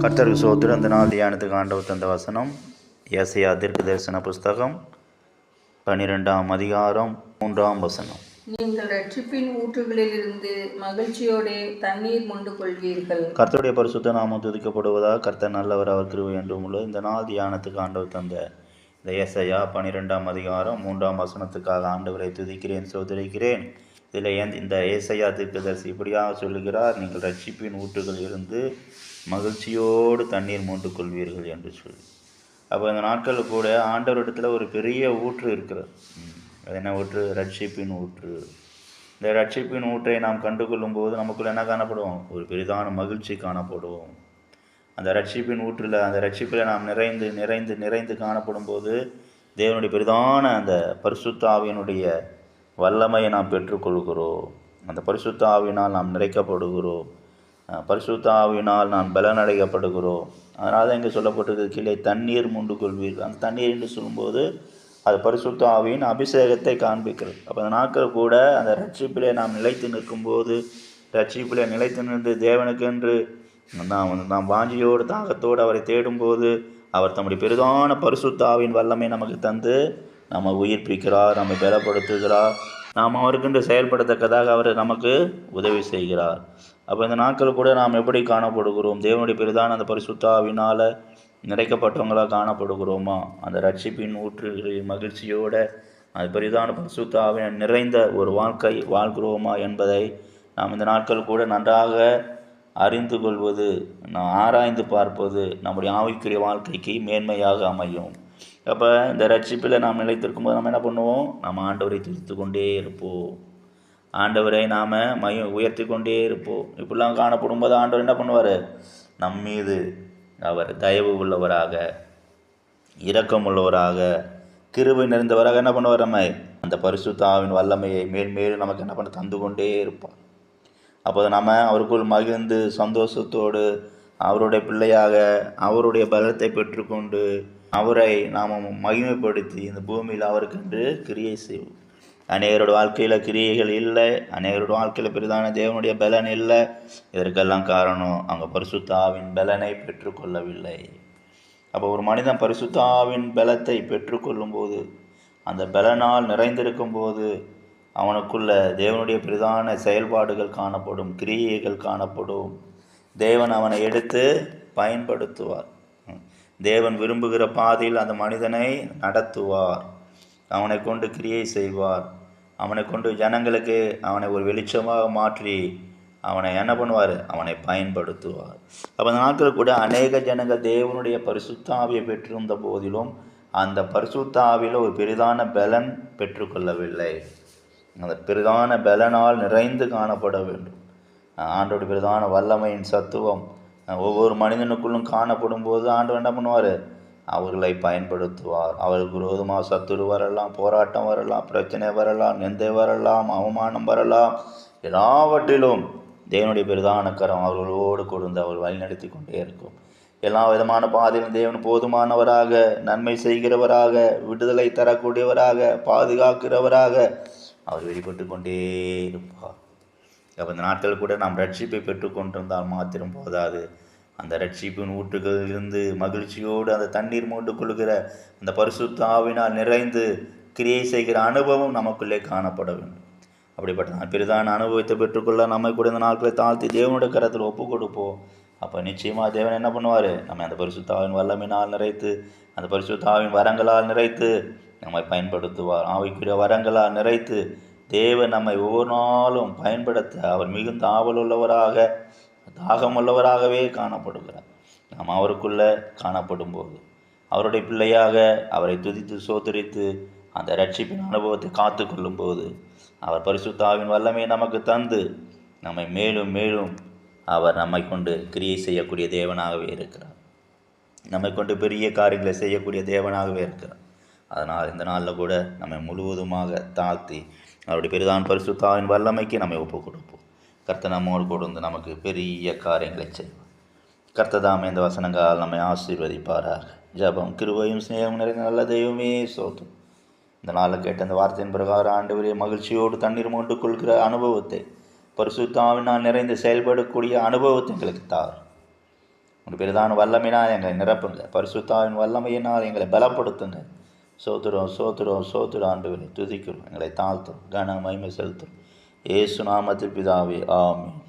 கர்த்தருக்கு சோத்திரம் இந்த நாள் தியானத்துக்கு ஆண்டவர் தந்த வசனம் ஏசையா தீர்க்க தரிசன புஸ்தகம் பன்னிரெண்டாம் அதிகாரம் மூன்றாம் வசனம். நீங்கள் ரட்சிப்பின் ஊற்றுகளிலிருந்து மகிழ்ச்சியோடே தண்ணீர் மொண்டு கொள்வீர்கள். கர்த்தருடைய பரிசுத்த நாமம் துதிக்கப்படுவதாக கர்த்தர் நல்லவர் அவர் கிருபை என்றும் உள்ளது. இந்த நாள் தியானத்துக்கு ஆண்டவர் தந்த இந்த ஏசையா பன்னிரெண்டாம் அதிகாரம் மூன்றாம் வசனத்துக்காக ஆண்டவரை துதிக்கிறேன் சோதரிக்கிறேன் இதில் ஏன் இந்த ஏசையா தீர்க்கதரிசி இப்படியாக சொல்லுகிறார் நீங்கள் ரட்சிப்பின் ஊற்றுகள் இருந்து மகிழ்ச்சியோடு தண்ணீர் மூண்டு கொள்வீர்கள் என்று சொல்லி. அப்போ இந்த நாட்களில் கூட ஆண்டவரிடத்தில் ஒரு பெரிய ஊற்று இருக்கிறது. அது என்ன ஊற்று? ரட்சிப்பின் ஊற்று. இந்த ரட்சிப்பின் ஊற்றை நாம் கண்டுகொள்ளும் போது நமக்குள்ள என்ன காணப்படுவோம்? ஒரு பெரிதான மகிழ்ச்சி காணப்படுவோம். அந்த ரட்சிப்பின் ஊற்றில் அந்த ரட்சிப்பில் நாம் நிறைந்து நிறைந்து நிறைந்து காணப்படும் போது தேவனுடைய பெரிதான அந்த பரிசுத்தாவியனுடைய வல்லமையை நாம் பெற்றுக்கொள்கிறோம். அந்த பரிசுத்த ஆவினால் நாம் நிறைக்கப்படுகிறோம். பரிசுத்த ஆவினால் நாம் பலனடைக்கப்படுகிறோம் அதனால் தான் இங்கே சொல்லப்பட்டிருக்க கீழே தண்ணீர் முண்டு கொள்வீர்கள். அந்த தண்ணீர் என்று சொல்லும்போது அது பரிசுத்த ஆவியின் அபிஷேகத்தை காண்பிக்கிறது. அப்போ அந்த நாட்கள் கூட அந்த ரட்சிப்பிலே நாம் நிலைத்து நிற்கும்போது ரட்சிப்பிலே நிலைத்து நின்று தேவனுக்கென்று நாம் நாம் வாஞ்சியோடு தாகத்தோடு அவரை தேடும்போது அவர் தம்முடைய பெரிதான பரிசுத்த ஆவியின் வல்லமை நமக்கு தந்து நம்ம உயிர்ப்பிக்கிறார் நம்மை பலப்படுத்துகிறார். நாம் அவருக்கென்று செயல்படத்தக்கதாக அவர் நமக்கு உதவி செய்கிறார். அப்போ இந்த நாட்கள் கூட நாம் எப்படி காணப்படுகிறோம்? தேவனுடைய பெரிதான அந்த பரிசுத்தாவினால் நிறைக்கப்பட்டவங்களாக காணப்படுகிறோமா? அந்த ரட்சிப்பின் ஊற்று மகிழ்ச்சியோட அது பெரிதான பரிசுத்தாவின் நிறைந்த ஒரு வாழ்க்கை வாழ்கிறோமா என்பதை நாம் இந்த நாட்கள் கூட நன்றாக அறிந்து கொள்வது நாம் ஆராய்ந்து பார்ப்பது நம்முடைய ஆவிக்குரிய வாழ்க்கைக்கு மேன்மையாக அமையும். அப்போ இந்த ரட்சிப்பில் நாம் நிலைத்திருக்கும் போது நம்ம என்ன பண்ணுவோம்? நம்ம ஆண்டவரை துதித்து கொண்டே இருப்போம். ஆண்டவரை நாம் மையம் உயர்த்தி கொண்டே இருப்போம். இப்படிலாம் காணப்படும் போது ஆண்டவர் என்ன பண்ணுவார்? நம் மீது அவர் தயவு உள்ளவராக இரக்கம் உள்ளவராக கிருபை நிறைந்தவராக என்ன பண்ணுவார் நம்ம? அந்த பரிசுத்தாவின் வல்லமையை மேல்மேலும் நமக்கு என்ன பண்ண தந்து கொண்டே இருப்பார். அப்போது நம்ம அவருக்குள் மகிழ்ந்து சந்தோஷத்தோடு அவருடைய பிள்ளையாக அவருடைய பலத்தை பெற்றுக்கொண்டு அவரை நாம் மகிமைப்படுத்தி இந்த பூமியில் அவருக்கென்று கிரியை செய்வோம். அநேகரோட வாழ்க்கையில் கிரியைகள் இல்லை அநேகரோட வாழ்க்கையில் பெரிதான தேவனுடைய பலன் இல்லை. இதற்கெல்லாம் காரணம் அவங்க பரிசுத்தாவின் பலனை பெற்றுக்கொள்ளவில்லை. அப்போ ஒரு மனிதன் பரிசுத்தாவின் பலத்தை பெற்றுக்கொள்ளும் போது அந்த பலனால் நிறைந்திருக்கும் போது அவனுக்குள்ள தேவனுடைய பிரதான செயல்பாடுகள் காணப்படும் கிரியைகள் காணப்படும். தேவன் அவனை எடுத்து பயன்படுத்துவார். தேவன் விரும்புகிற பாதையில் அந்த மனிதனை நடத்துவார். அவனை கொண்டு கிரியை செய்வார். அவனை கொண்டு ஜனங்களுக்கு அவனை ஒரு வெளிச்சமாக மாற்றி அவனை என்ன பண்ணுவார்? அவனை பயன்படுத்துவார். அப்போ அந்த நாட்கள் கூட அநேக ஜனங்கள் தேவனுடைய பரிசுத்தாவியை பெற்றிருந்த போதிலும் அந்த பரிசுத்தாவியில் ஒரு பெரிதான பலன் பெற்றுக்கொள்ளவில்லை. அந்த பெரிதான பலனால் நிறைந்து காணப்பட வேண்டும். ஆண்டோட பிரதான வல்லமையின் சத்துவம் ஒவ்வொரு மனிதனுக்குள்ளும் காணப்படும் போது ஆண்டவன் என்ன பண்ணுவார்? அவர்களை பயன்படுத்துவார். அவருக்கு விரோதமாக சத்துரு வரலாம் போராட்டம் வரலாம் பிரச்சனை வரலாம் நிந்தை வரலாம் அவமானம் வரலாம். எல்லாவற்றிலும் தேவனுடைய பிரதான கரம் அவர்களோடு கொடுந்து அவர் வழிநடத்தி கொண்டே இருக்கும். எல்லா விதமான பாதையிலும் தேவன் போதுமானவராக நன்மை செய்கிறவராக விடுதலை தரக்கூடியவராக பாதுகாக்கிறவராக அவர் வெளிப்பட்டு கொண்டே இருப்பார். அந்த நாட்கள் கூட நாம் ரட்சிப்பை பெற்றுக்கொண்டிருந்தால் மாத்திரம் போதாது. அந்த ரட்சிப்பின் ஊற்றுகளிலிருந்து மகிழ்ச்சியோடு அந்த தண்ணீர் மூண்டு கொள்கிற அந்த பரிசுத்த ஆவினால் நிறைந்து கிரியை செய்கிற அனுபவம் நமக்குள்ளே காணப்பட வேண்டும். அப்படிப்பட்ட பெரிதான அனுபவத்தை பெற்றுக்கொள்ள நம்மை கூட இந்த நாட்களை தாழ்த்தி தேவனுடைய கரத்தில் ஒப்பு கொடுப்போம். அப்போ நிச்சயமாக தேவன் என்ன பண்ணுவார்? நம்ம அந்த பரிசுத்தாவின் வல்லமினால் நிறைத்து அந்த பரிசுத்தாவின் வரங்களால் நிறைத்து நம்மை பயன்படுத்துவார். ஆவிக்குரிய வரங்களால் நிறைத்து தேவன் நம்மை ஒவ்வொரு நாளும் பயன்படுத்த அவர் மிகுந்த ஆவல் உள்ளவராக தாகம் உள்ளவராகவே காணப்படுகிறார். நாம் அவருக்குள்ளே காணப்படும் போது அவருடைய பிள்ளையாக அவரை துதித்து சோதரித்து அந்த ரட்சிப்பின் அனுபவத்தை காத்து கொள்ளும்போது அவர் பரிசுத்தாவின் வல்லமையை நமக்கு தந்து நம்மை மேலும் மேலும் அவர் நம்மை கொண்டு கிரியை செய்யக்கூடிய தேவனாகவே இருக்கிறார். நம்மை கொண்டு பெரிய காரியங்களை செய்யக்கூடிய தேவனாகவே இருக்கிறார். அதனால் இந்த நாளில் கூட நம்மை முழுவதுமாக தாழ்த்தி அவருடைய பெரிதான் பரிசுத்தாவின் வல்லமைக்கு நம்மை ஒப்பு கொடுப்போம். கர்த்த நம்மோடு கொடுந்து நமக்கு பெரிய காரியங்களை செய்வார். கர்த்ததாமே இந்த வசனங்களால் நம்மை ஆசீர்வதிப்பாராக. ஜபம் கிருபையும் ஸ்நேகம் நிறைந்த நல்ல தெய்வமே சோத்தும் இந்த நாளில் கேட்ட அந்த வார்த்தையின் பிரகாரம் ஆண்டவரே மகிழ்ச்சியோடு தண்ணீர் மூண்டு கொள்கிற அனுபவத்தை பரிசுத்தாவினால் நிறைந்து செயல்படக்கூடிய அனுபவத்தை எங்களுக்கு தார். உங்கள் பெரிதான வல்லமையினால் எங்களை நிரப்புங்க. பரிசுத்தாவின் வல்லமையினால் எங்களை பலப்படுத்துங்க. சோத்துறோம் சோத்துறோம் சோத்துறோம் ஆண்டு துதிக்கிறோம் எங்களை தாழ்த்தும் கன மகிமை செலுத்தும். ஏசு நாமத்தில் பிதாவே ஆமே